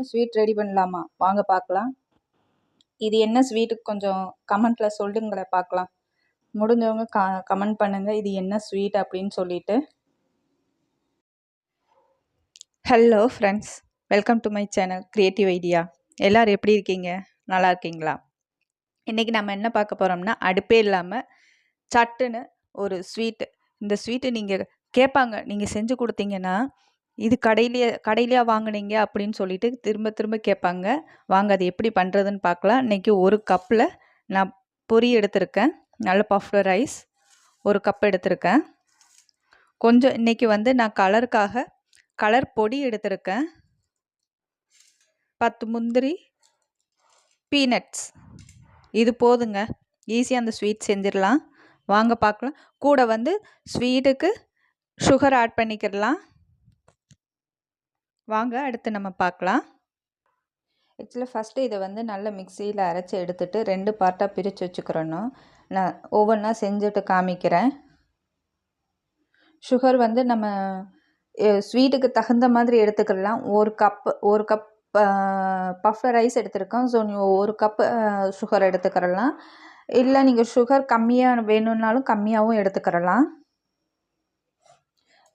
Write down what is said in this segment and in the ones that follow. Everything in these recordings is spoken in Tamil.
முடிஞ்சவங்க ஸ்வீட் ரெடி பண்ணலாமா? வாங்க பார்க்கலாம். இது என்ன ஸ்வீட்டு கொஞ்சம் கமெண்ட்டில் சொல்லுங்களை பார்க்கலாம். முடிஞ்சவங்க க கமெண்ட் பண்ணுங்கள் இது என்ன ஸ்வீட் அப்படின்னு சொல்லிட்டு. Hello friends welcome to my channel creative idea எல்லோரும் எப்படி இருக்கீங்க? நல்லா இருக்கீங்களா? இன்றைக்கி நம்ம என்ன பார்க்க போகிறோம்னா அடுப்பே இல்லாமல் சட்டுன்னு ஒரு ஸ்வீட்டு இந்த ஸ்வீட்டு நீங்கள் கேட்பாங்க. நீங்கள் செஞ்சு கொடுத்தீங்கன்னா இது கடையிலேயே கடையிலேயா வாங்குனீங்க அப்படின்னு சொல்லிட்டு திரும்ப திரும்ப கேட்பாங்க. வாங்க அது எப்படி பண்ணுறதுன்னு பார்க்கலாம். இன்றைக்கி ஒரு கப்பில் நான் பொரி எடுத்திருக்கேன். நல்ல பஃப்டு ரைஸ் ஒரு கப் எடுத்திருக்கேன். கொஞ்சம் இன்றைக்கி வந்து நான் கலருக்காக கலர் பொடி எடுத்திருக்கேன். பத்து முந்திரி பீனட்ஸ். இது போதுங்க. ஈஸியாக அந்த ஸ்வீட் செஞ்சிடலாம். வாங்க பார்க்கலாம். கூட வந்து ஸ்வீட்டுக்கு சுகர் ஆட் பண்ணிக்கிடலாம். வாங்க அடுத்து நம்ம பார்க்கலாம். ஆக்சுவலாக ஃபஸ்ட்டு இதை வந்து நல்ல மிக்சியில் அரைச்சி எடுத்துட்டு ரெண்டு பார்ட்டாக பிரித்து வச்சுக்கிறணும். நான் ஒவ்வொன்றா செஞ்சுட்டு காமிக்கிறேன். சுகர் வந்து நம்ம ஸ்வீட்டுக்கு தகுந்த மாதிரி எடுத்துக்கலாம். ஒரு கப் ஒரு கப் பஃப் ரைஸ் எடுத்துருக்கோம். ஸோ நீ ஒரு கப்பு சுகர் எடுத்துக்கிறலாம். இல்லை நீங்கள் சுகர் கம்மியாக வேணும்னாலும் கம்மியாகவும் எடுத்துக்கிறலாம்.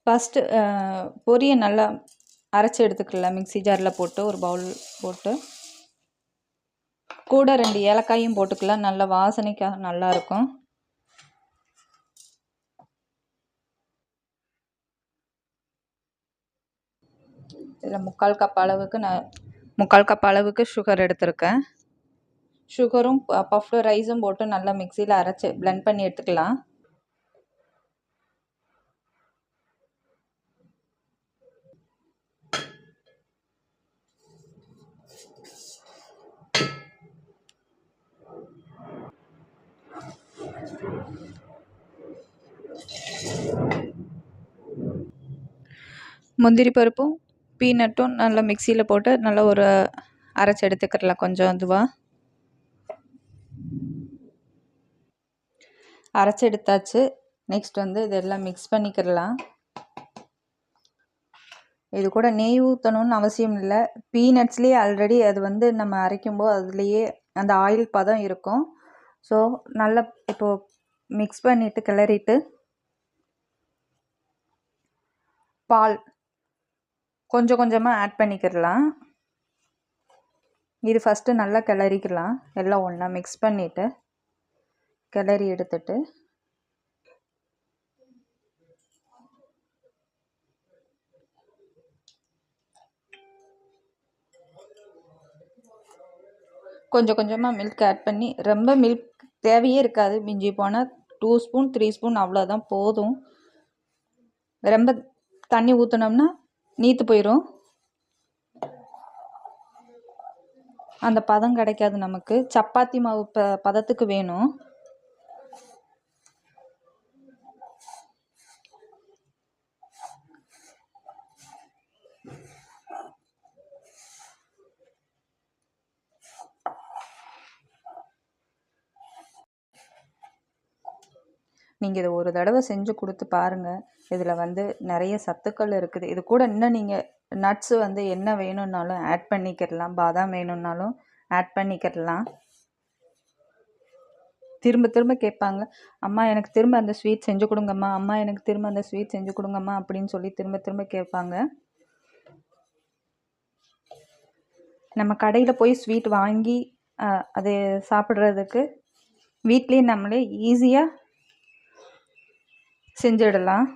ஃபஸ்ட்டு பொரியை நல்லா அரைச்சி எடுத்துக்கலாம் மிக்சி ஜாரில் போட்டு ஒரு பவுல் போட்டு. கூட ரெண்டு ஏலக்காயும் போட்டுக்கலாம். நல்ல வாசனைக்காக நல்லாயிருக்கும் இதில் முக்கால் கப் அளவுக்கு நான் முக்கால் கப் அளவுக்கு சுகர் எடுத்திருக்கேன். சுகரும் பஃப்டு ரைஸும் போட்டு நல்லா மிக்சியில் அரைச்சி ப்ளெண்ட் பண்ணி எடுத்துக்கலாம். முந்திரி பருப்பும் பீனட்டும் நல்லா மிக்சியில் போட்டு நல்லா ஒரு அரைச்சி எடுத்துக்கிடலாம் கொஞ்சம் இதுவாக அரைச்சி எடுத்தாச்சு. நெக்ஸ்ட் வந்து இதெல்லாம் மிக்ஸ் பண்ணிக்கிடலாம் இது கூட நெய் ஊற்றணும்னு அவசியம் இல்லை. பீனட்ஸ்லேயே ஆல்ரெடி அது வந்து நம்ம அரைக்கும்போது அதுலேயே அந்த ஆயில் பதம் இருக்கும். ஸோ நல்லா இப்போது மிக்ஸ் பண்ணிவிட்டு கிளறிட்டு பால் கொஞ்சம் கொஞ்சமாக ஆட் பண்ணிக்கிடலாம். இது ஃபஸ்ட்டு நல்லா கிளறிக்கலாம். எல்லாம் ஒன்றா மிக்ஸ் பண்ணிவிட்டு கிளறி எடுத்துட்டு. கொஞ்சம் கொஞ்சமாக மில்க் ஆட் பண்ணி ரொம்ப மில்க் தேவையே இருக்காது. மிஞ்சி போனால் டூ ஸ்பூன் த்ரீ ஸ்பூன் அவ்வளோதான் போதும். ரொம்ப தண்ணி ஊற்றினோம்னா நீத்து போயிடும் அந்த பதம் கிடைக்காது நமக்கு. சப்பாத்தி மாவு ப பதத்துக்கு வேணும். நீங்கள் இதை ஒரு தடவை செஞ்சு கொடுத்து பாருங்கள் இதில் வந்து நிறைய சத்துக்கள் இருக்குது. இது கூட இன்னும் நீங்கள் நட்ஸு வந்து என்ன வேணும்னாலும் ஆட் பண்ணிக்கிடலாம். பாதாம் வேணும்னாலும் ஆட் பண்ணிக்கிடலாம். திரும்ப திரும்ப கேட்பாங்க. அம்மா எனக்கு திரும்ப அந்த ஸ்வீட் செஞ்சு கொடுங்கம்மா. அம்மா எனக்கு திரும்ப அந்த ஸ்வீட் செஞ்சு கொடுங்கம்மா. அப்படின்னு சொல்லி திரும்ப திரும்ப கேட்பாங்க. நம்ம கடையில் போய் ஸ்வீட் வாங்கி அது சாப்பிட்றதுக்கு வீட்லேயே நம்மளே ஈஸியாக செஞ்சிடலாம்.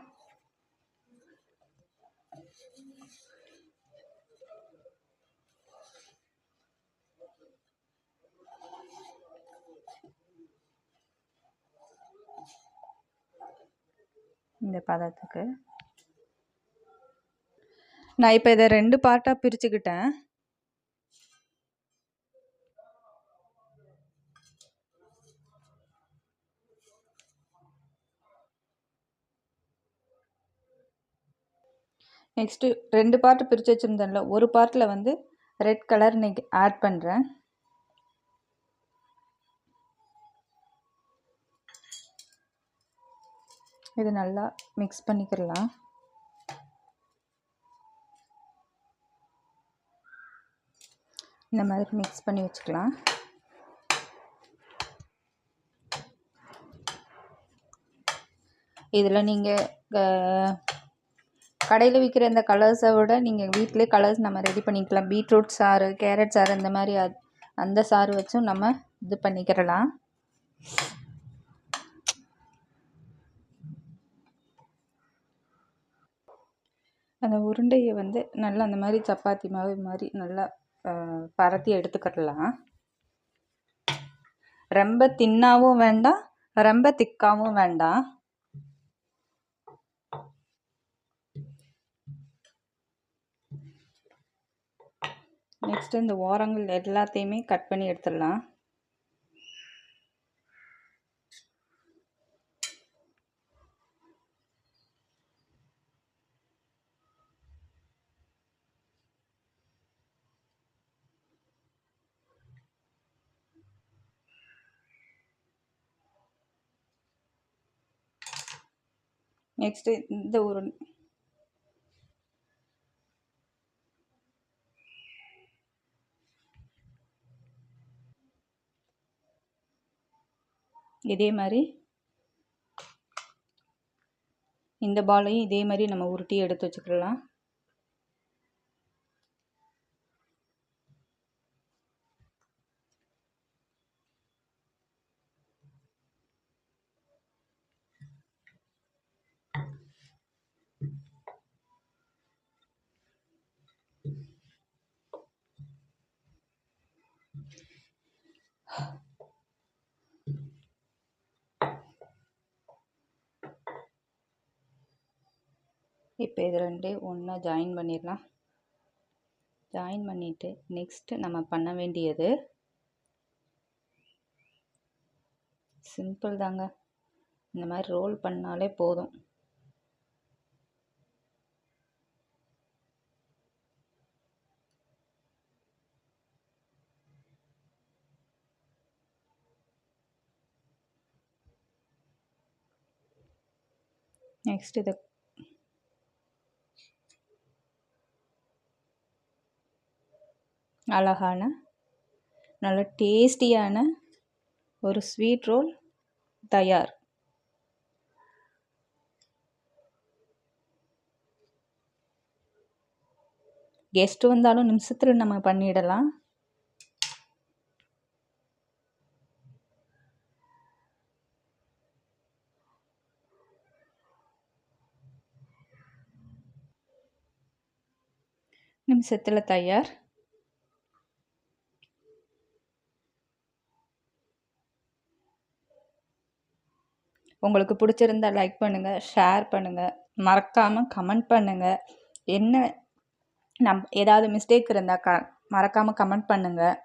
இந்த பதத்துக்கு. நான் இப்போ இதை ரெண்டு பார்ட்டாக பிரிச்சுக்கிட்டேன். நெக்ஸ்ட்டு ரெண்டு பார்ட் பிரித்து வச்சுருந்தேன்ல. ஒரு பார்ட்டில் வந்து ரெட் கலர் இன்றைக்கி ஆட் பண்ணுறேன் இது நல்லா மிக்ஸ் பண்ணிக்கிடலாம் இந்த மாதிரி மிக்ஸ் பண்ணி வச்சுக்கலாம். இதில் நீங்கள் கடையில் விற்கிற இந்த கலர்ஸை விட நீங்கள் வீட்டிலே கலர்ஸ் நம்ம ரெடி பண்ணிக்கலாம். பீட்ரூட் சாறு கேரட் சாறு இந்த மாதிரி அந்த சாறு வச்சும் நம்ம இது பண்ணிக்கிறலாம் அந்த உருண்டையை வந்து நல்லா அந்த மாதிரி சப்பாத்தி மாவு மாதிரி நல்லா பரத்தி எடுத்துக்கிடலாம். ரொம்ப தின்னாவும் வேண்டாம் ரொம்ப திக்காவும் வேண்டாம். நெக்ஸ்ட் இந்த ஓரங்கள் எல்லாத்தையுமே கட் பண்ணி எடுத்துடலாம். நெக்ஸ்ட்டு இந்த ஒரு இதே மாதிரி இந்த பாலையும் இதே மாதிரி நம்ம உருட்டி எடுத்து வச்சுக்கலாம் இப்போ இது ரெண்டே ஒன்றா ஜாயின் பண்ணிடலாம். ஜாயின் பண்ணிவிட்டு நெக்ஸ்ட்டு நம்ம பண்ண வேண்டியது சிம்பிள் தாங்க. இந்த மாதிரி ரோல் பண்ணாலே போதும். நெக்ஸ்ட் இதை அழகான நல்ல டேஸ்டியான ஒரு ஸ்வீட் ரோல் தயார். கெஸ்ட் வந்தாலும் நிமிஷத்தில் நம்ம பண்ணிடலாம். நிமிஷத்தில் தயார். உங்களுக்கு பிடிச்சிருந்தா லைக் பண்ணுங்கள் ஷேர் பண்ணுங்கள் மறக்காமல் கமெண்ட் பண்ணுங்கள் என்ன நம் ஏதாவது மிஸ்டேக் இருந்தால் க மறக்காமல் கமெண்ட் பண்ணுங்கள்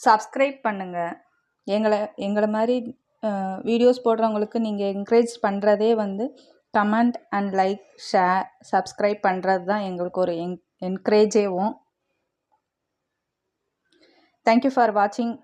சப்ஸ்கிரைப் பண்ணுங்கள் எங்களை எங்களை மாதிரி வீடியோஸ் போடுறவங்களுக்கு நீங்கள் என்கரேஜ் பண்ணுறதே வந்து comment and like share subscribe பண்ணுறது தான் எங்களுக்கு ஒரு என் என்கரேஜேவும் தேங்க்யூ ஃபார் வாட்சிங்